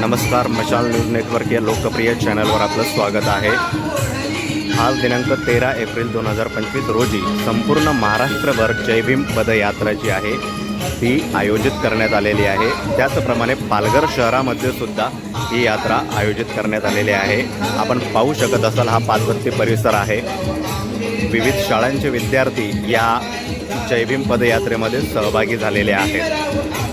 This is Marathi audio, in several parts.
नमस्कार मशाल न्यूज नेटवर्क या लोकप्रिय चॅनलवर आपलं स्वागत आहे. आज दिनांक तेरा एप्रिल दोन हजार पंचवीस रोजी संपूर्ण महाराष्ट्रभर जयभीम पदयात्रा जी आहे. ती आयोजित करण्यात आलेली आहे. त्याचप्रमाणे पालघर शहरामध्ये सुद्धा ही यात्रा आयोजित करण्यात आलेली आहे. आपण पाहू शकत असाल हा पाचबत्ती परिसर आहे. विविध शाळांचे विद्यार्थी या जयभीम पदयात्रेमध्ये सहभागी झालेले आहेत.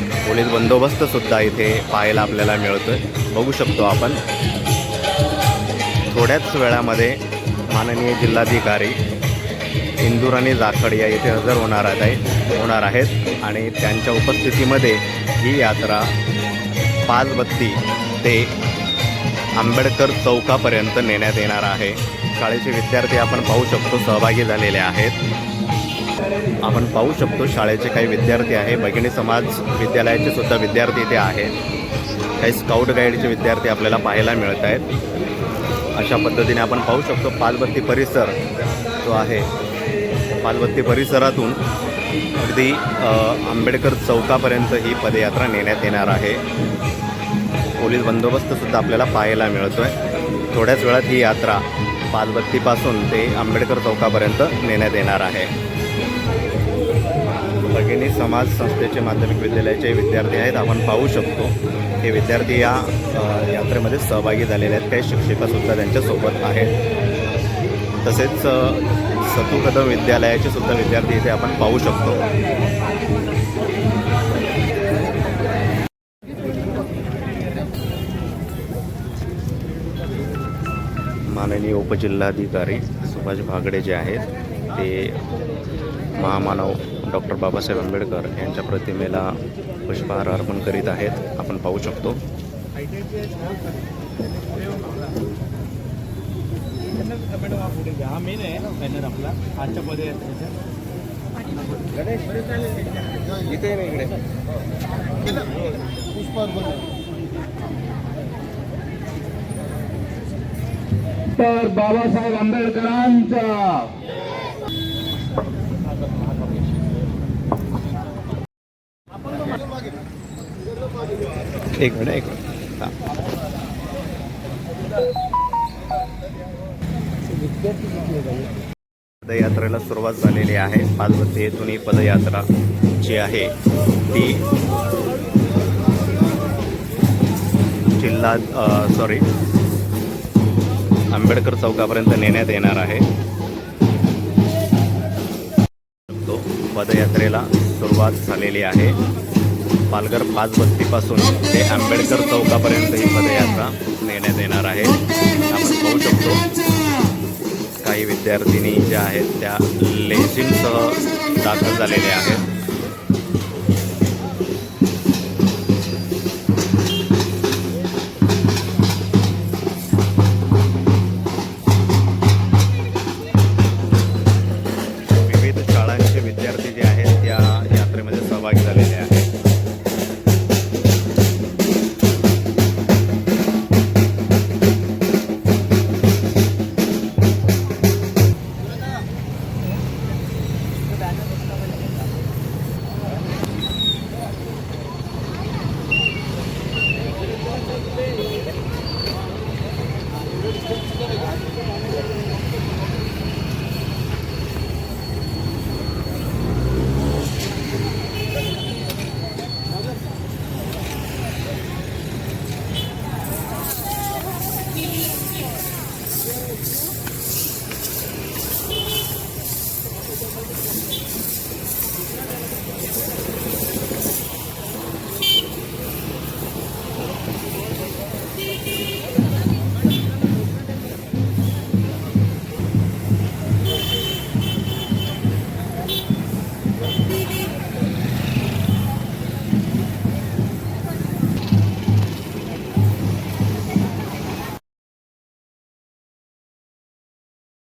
पोलीस बंदोबस्त सुद्धा इथे पाहायला आपल्याला मिळतोय. बघू शकतो आपण. थोड्याच वेळामध्ये माननीय जिल्हाधिकारी इंदुराणी जाखड या इथे हजर होणार आहे होणार आहेत आणि त्यांच्या उपस्थितीमध्ये ही यात्रा पाच बत्ती ते आंबेडकर चौकापर्यंत नेण्यात येणार आहे. शाळेचे विद्यार्थी आपण पाहू शकतो सहभागी झालेले आहेत. आपण पाहू शकतो शाळेचे काही विद्यार्थी आहे. भगिनी समाज विद्यालयाचे सुद्धा विद्यार्थी इथे आहेत. काही स्काउट गाईडचे विद्यार्थी आपल्याला पाहायला मिळत आहेत. अशा पद्धतीने आपण पाहू शकतो पालबत्ती परिसर जो आहे. पालबत्ती परिसरातून अगदी आंबेडकर चौकापर्यंत ही पदयात्रा नेण्यात येणार आहे. पोलीस बंदोबस्तसुद्धा आपल्याला पाहायला मिळतो आहे थोड्याच वेळात ही यात्रा पालबत्तीपासून ते आंबेडकर चौकापर्यंत नेण्यात येणार आहे. भगिनी समाज संस्थेचे माध्यमिक विद्यालयाचे विद्यार्थी आहेत. आपण पाहू शकतो हे विद्यार्थी या यात्रेमध्ये सहभागी झालेले आहेत. काही शिक्षिकासुद्धा त्यांच्यासोबत आहेत. तसेच अ, सतू कदम विद्यालयाचे सुद्धा विद्यार्थी इथे आपण पाहू शकतो. माननीय उपजिल्हाधिकारी सुभाष भागडे जे आहेत ते महामानव डॉक्टर बाबासाहेब आंबेडकर यांच्या प्रतिमेला पुष्पहार अर्पण करीत आहेत. आपण पाहू शकतो. हा मेन आहे आपला तर बाबासाहेब आंबेडकरांचा एक मिनिट एक मिनिट. हां. पदयात्रेला सुरुवात झालेली आहे. पाचवती येथून ही पदयात्रा जी आहे ती जिल्हा सॉरी आंबेडकर चौकापर्यंत नेण्यात येणार आहे. तो पदयात्रेला सुरुवात झालेली आहे. पालघर पाच बस्तीपासून ते आंबेडकर चौकापर्यंत ही पदयात्रा नेण्यात येणार आहे. आपण पाहू शकतो काही विद्यार्थिनी ज्या आहेत त्या लेझिमसह दाखल झालेल्या आहेत.